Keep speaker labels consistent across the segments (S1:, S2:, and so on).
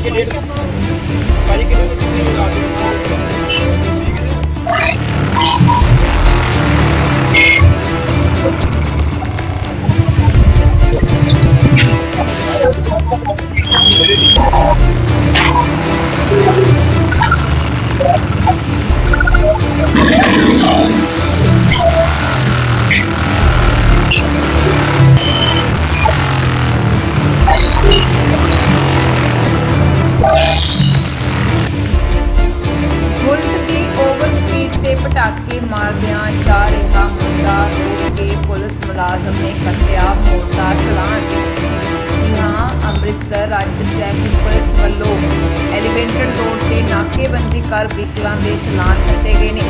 S1: ਕੇ ਡੇਢ ਭਾਜੀ ਕਿਹਦੇ ਵਿੱਚ ਕਿੰਨੀ ਲਾ ਦਿਓ
S2: ਤੇ ਮਾਰਦਿਆਂ ਜਾ ਰਿਹਾ ਮੁੰਡਾ ਰੋਕ ਕੇ ਪੁਲਿਸ ਮੁਲਾਜ਼ਮ ਨੇ ਕੱਟਿਆ ਮੋਟਾ ਚਲਾਨ ਜੀ ਹਾਂ, ਅੰਮ੍ਰਿਤਸਰ ਰਾਜ ਟ੍ਰੈਫਿਕ ਪੁਲਿਸ ਵੱਲੋਂ ਐਲੀਵੇਟਡ ਰੋਡ ਤੇ ਨਾਕੇਬੰਦੀ ਕਰ ਵਹੀਕਲਾਂ ਦੇ ਚਲਾਨ ਕੱਟੇ ਗਏ ਨੇ।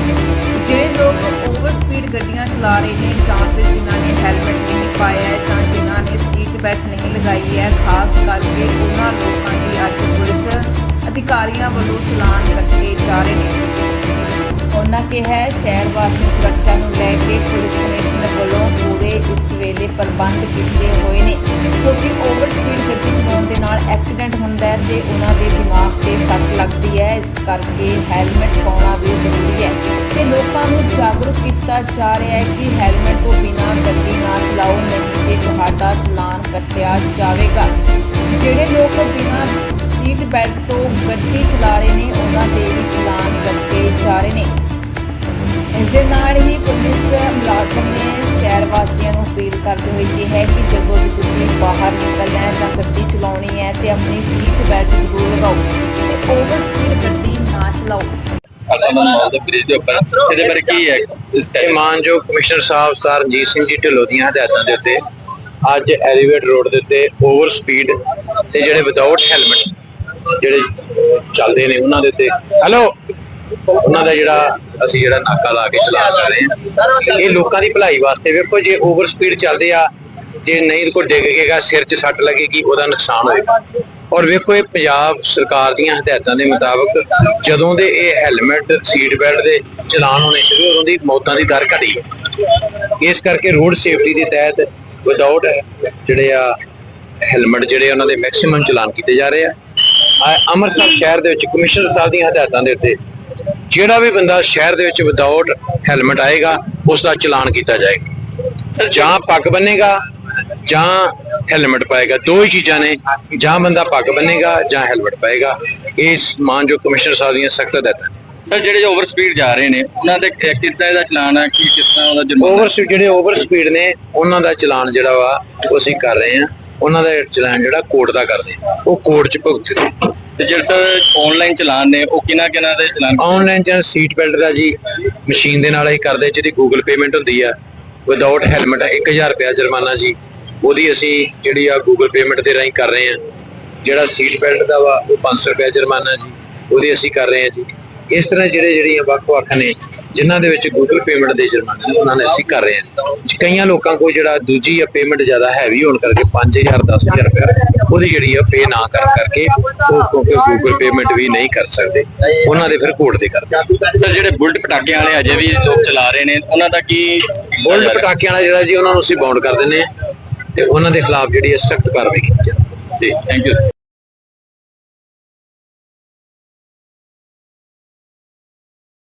S2: ਜਿਹੜੇ ਲੋਕ ਓਵਰ ਸਪੀਡ ਗੱਡੀਆਂ ਚਲਾ ਰਹੇ ਨੇ ਜਾਂ ਫਿਰ ਜਿਨ੍ਹਾਂ ਨੇ ਹੈਲਮਟ ਨਹੀਂ ਪਾਇਆ ਹੈ ਜਾਂ ਜਿਨ੍ਹਾਂ ਨੇ ਸੀਟ ਬੈਲਟ ਨਹੀਂ ਲਗਾਈ ਹੈ, ਖਾਸ ਕਰਕੇ ਉਹਨਾਂ ਲੋਕਾਂ ਦੀ ਅੱਜ ਪੁਲਿਸ ਅਧਿਕਾਰੀਆਂ ਵੱਲੋਂ ਚਲਾਨ ਕੱਟੇ ਜਾ ਰਹੇ ਨੇ। ਉਹਨਾਂ ਕਿਹਾ ਸ਼ਹਿਰ ਵਾਸੀ ਸੁਰੱਖਿਆ ਨੂੰ ਲੈ ਕੇ ਪੁਲਿਸ ਕਮਿਸ਼ਨਰ ਵੱਲੋਂ ਪੂਰੇ ਇਸ ਵੇਲੇ ਪ੍ਰਬੰਧ ਕੀਤੇ ਹੋਏ ਨੇ। ਕਿਉਂਕਿ ਓਵਰ ਸਪੀਡ ਗੱਡੀ ਚਲਾਉਣ ਦੇ ਨਾਲ ਐਕਸੀਡੈਂਟ ਹੁੰਦਾ ਹੈ ਤੇ ਉਹਨਾਂ ਦੇ ਦਿਮਾਗ ਤੇ ਸੱਟ ਲੱਗਦੀ ਹੈ। ਇਸ ਕਰਕੇ ਹੈਲਮਟ ਪਾਉਣਾ ਵੀ ਜ਼ਰੂਰੀ ਹੈ ਤੇ ਲੋਕਾਂ ਨੂੰ ਜਾਗਰੂਕ ਕੀਤਾ ਜਾ ਰਿਹਾ ਹੈ ਕਿ ਹੈਲਮਟ ਤੋਂ ਬਿਨਾਂ ਗੱਡੀ ਨਾ ਚਲਾਓ, ਨਹੀਂ ਤੇ ਤੁਹਾਡਾ ਚਲਾਨ ਕੱਟਿਆ ਜਾਵੇਗਾ। ਜਿਹੜੇ ਲੋਕ ਬਿਨਾਂ ਸੀਟ ਬੈਲਟ ਤੋਂ ਗੱਡੀ ਚਲਾ ਰਹੇ ਨੇ, ਉਹਨਾਂ ਦੇ ਵੀ ਚਲਾਨ ਕੱਟੇ ਜਾ ਰਹੇ ਨੇ। ਇਸ ਦੇ ਨਾਲ ਹੀ ਪੁਲਿਸ ਮੁਲਾਜ਼ਮ ਨੇ ਸ਼ਹਿਰ ਵਾਸੀਆਂ ਨੂੰ ਅਪੀਲ ਕਰਦੇ ਹੋਏ ਕਿਹਾ ਹੈ ਕਿ ਜਦੋਂ ਵੀ ਤੁਸੀਂ ਬਾਹਰ ਨਿਕਲਣਾ ਹੈ ਜਾਂ ਗੱਡੀ ਚਲਾਉਣੀ ਹੈ ਤੇ ਆਪਣੀ ਸੀਟ ਬੈਲਟ ਜ਼ਰੂਰ ਲਗਾਓ ਤੇ ਓਵਰ ਸਪੀਡ ਗੱਡੀ ਨਾ ਚਲਾਓ।
S3: ਬ੍ਰਿਜ ਦੇ ਉੱਪਰ ਇਹਦੇ ਬਾਰੇ ਕੀ ਹੈ? ਇਸ
S4: ਇਹ ਮਾਨਯੋਗ ਕਮਿਸ਼ਨਰ ਸਾਹਿਬ ਸਰ ਰਣਜੀਤ ਸਿੰਘ ਜੀ ਢਿੱਲੋਂ ਦੀਆਂ ਹਦਾਇਤਾਂ ਦੇ ਉੱਤੇ ਅੱਜ ਐਲੀਵੇਟ ਰੋਡ ਦੇ ਉੱਤੇ ਓਵਰ ਸਪੀਡ ਤੇ ਜਿਹੜੇ ਵਿਦਆਊਟ ਹੈਲਮਟ ਜਿਹੜੇ ਚੱਲਦੇ ਨੇ ਉਹਨਾਂ ਦੇ ਉੱਤੇ। ਹੈਲੋ ਉਹਨਾਂ ਦਾ ਜਿਹੜਾ ਅਸੀਂ ਜਿਹੜਾ ਨਾਕਾ ਲਾ ਕੇ ਚਲਾ ਰਹੇ ਹਾਂ। ਇਹ ਲੋਕਾਂ ਦੀ ਭਲਾਈ ਵਾਸਤੇ ਵੇਖੋ, ਜੇ ਓਵਰ ਸਪੀਡ ਚੱਲਦੇ ਆ, ਜੇ ਨਹੀਂ ਕੋਈ ਡਿੱਗ ਗਏਗਾ ਸਿਰ 'ਚ ਸੱਟ ਲੱਗੇਗੀ, ਉਹਦਾ ਨੁਕਸਾਨ ਹੋਏਗਾ। ਔਰ ਵੇਖੋ, ਇਹ ਪੰਜਾਬ ਸਰਕਾਰ ਦੀਆਂ ਹਦਾਇਤਾਂ ਦੇ ਮੁਤਾਬਕ ਜਦੋਂ ਦੇ ਇਹ ਹੈਲਮਟ ਸੀਟ ਬੈਲਟ ਦੇ ਚਲਾਨ ਹੋਣੇ ਸ਼ੁਰੂ, ਉਦੋਂ ਦੀ ਮੌਤਾਂ ਦੀ ਦਰ ਘਟੀ ਹੈ। ਇਸ ਕਰਕੇ ਰੋਡ ਸੇਫਟੀ ਦੇ ਤਹਿਤ ਵਿਦਆਊਟ ਜਿਹੜੇ ਆ ਹੈਲਮਟ ਜਿਹੜੇ ਉਹਨਾਂ ਦੇ ਮੈਕਸਿਮਮ ਚਲਾਨ ਕੀਤੇ ਜਾ ਰਹੇ ਆ। ਅੰਮ੍ਰਿਤਸਰ ਸ਼ਹਿਰ ਦੇ ਵਿੱਚ ਕਮਿਸ਼ਨਰ ਸਾਹਿਬ ਦੀਆਂ ਹਦਾਇਤਾਂ ਦੇ ਉੱਤੇ ਜਿਹੜਾ ਵੀ ਬੰਦਾ ਸ਼ਹਿਰ ਦੇ ਵਿੱਚ ਵਿਦਆਊਟ ਹੈਲਮਟ ਆਏਗਾ ਉਸ ਦਾ ਚਲਾਨ ਕੀਤਾ ਜਾਏਗਾ। ਜਾਂ ਪੱਗ ਬੰਨੇਗਾ ਜਾਂ ਹੈਲਮਟ ਪਾਏਗਾ। ਦੋ ਹੀ ਚੀਜ਼ਾਂ ਨੇ। ਜਾਂ ਬੰਦਾ ਪੱਗ ਬੰਨੇਗਾ ਜਾਂ ਹੈਲਮਟ ਪਾਏਗਾ। ਇਸ ਮਾਨਯੋਗ ਕਮਿਸ਼ਨਰ ਸਾਹਿਬ ਦੀਆਂ ਸਖਤ ਹਦਾਇਤਾਂ
S3: ਸਰ ਜਿਹੜੇ ਓਵਰ ਸਪੀਡ ਜਾ ਰਹੇ ਨੇ ਉਹਨਾਂ ਦੇ ਕਿੱਦਾਂ ਇਹਦਾ ਚਲਾਨ ਹੈ ਕਿ ਕਿਸ ਤਰ੍ਹਾਂ ਉਹਦਾ ਜੁਰਮਾਨਾ?
S4: ਓਵਰ ਜਿਹੜੇ ਓਵਰ ਸਪੀਡ ਨੇ ਉਹਨਾਂ ਦਾ ਚਲਾਨ ਜਿਹੜਾ ਵਾ ਉਹ ਅਸੀਂ ਕਰ ਰਹੇ ਹਾਂ। ਉਹਨਾਂ ਦਾ ਚਲਾਨ ਜਿਹੜਾ ਕੋਰਟ ਦਾ ਕਰਦੇ ਹਾਂ। ਉਹ ਕੋਰਟ 'ਚ ਭੁਗਤਦੇ
S3: ਤੇ ਜਿਹੜੇ ਸਰ ਆਨਲਾਈਨ ਚਲਾਨ ਨੇ, ਉਹ ਕਿਹਨਾਂ ਕਿਹਨਾਂ ਦੇ ਚਲਾਨ
S4: ਆਨਲਾਈਨ ਜਾਂ ਸੀਟ ਬੈਲਟ ਦਾ ਜੀ ਮਸ਼ੀਨ ਦੇ ਨਾਲ ਅਸੀਂ ਕਰਦੇ, ਜਿਹਦੀ ਗੂਗਲ ਪੇਮੈਂਟ ਹੁੰਦੀ ਆ ਵਿਦਆਊਟ ਹੈਲਮਟ 1000 ਰੁਪਿਆ ਜੁਰਮਾਨਾ ਜੀ। ਉਹਦੀ ਅਸੀਂ ਜਿਹੜੀ ਆ ਗੂਗਲ ਪੇਮੈਂਟ ਦੇ ਰਾਹੀਂ ਕਰ ਰਹੇ ਹਾਂ। ਜਿਹੜਾ ਸੀਟ ਬੈਲਟ ਦਾ ਵਾ, ਉਹ 500 ਰੁਪਿਆ ਜੁਰਮਾਨਾ ਜੀ, ਉਹਦੀ ਅਸੀਂ ਕਰ ਰਹੇ ਹਾਂ ਜੀ। ਇਸ ਤਰ੍ਹਾਂ ਜਿਹੜੇ ਜਿਹੜੀਆਂ ਵੱਖ-ਵੱਖ ਨੇ, ਜਿਨ੍ਹਾਂ ਦੇ ਵਿੱਚ ਗੂਗਲ ਪੇਮੈਂਟ ਦੇ ਜੁਰਮਾਨੇ ਨੇ, ਉਹਨਾਂ ਨੇ ਅਸੀਂ ਕਰ ਰਹੇ ਹਾਂ। ਕਈਆਂ ਲੋਕਾਂ ਕੋਲ ਜਿਹੜਾ ਦੂਜੀ ਆ ਪੇਮੈਂਟ ਜ਼ਿਆਦਾ ਹੈਵੀ ਹੋਣ ਕਰਕੇ 5000 10000 ਰੁਪਇਆ ਉਹਦੀ ਜਿਹੜੀ ਆ ਪੇ ਨਾ ਕਰ ਕਰਕੇ ਉਹ ਕਿਉਂਕਿ ਗੂਗਲ ਪੇਮੈਂਟ ਵੀ ਨਹੀਂ ਕਰ ਸਕਦੇ ਉਹਨਾਂ ਦੇ ਫਿਰ ਕੋਰਟ ਦੇ ਕਰਦੇ।
S3: ਸਰ ਜਿਹੜੇ ਬੁਲਟ ਪਟਾਕਿਆਂ ਵਾਲੇ ਅਜੇ ਵੀ ਲੋਕ ਚਲਾ ਰਹੇ ਨੇ ਉਹਨਾਂ ਦਾ ਕੀ
S4: ਬੁਲਟ ਪਟਾਕਿਆਂ ਵਾਲਾ ਜਿਹੜਾ ਜੀ ਉਹਨਾਂ ਨੂੰ ਅਸੀਂ ਬਾਉਂਡ ਕਰ ਦਿੰਦੇ ਹਾਂ ਤੇ ਉਹਨਾਂ ਦੇ ਖਿਲਾਫ ਜਿਹੜੀ ਸਖਤ ਕਾਰਵਾਈ ਕੀਤੀ ਜਾਂਦੀ ਹੈ
S3: ਥੈਂਕ ਯੂ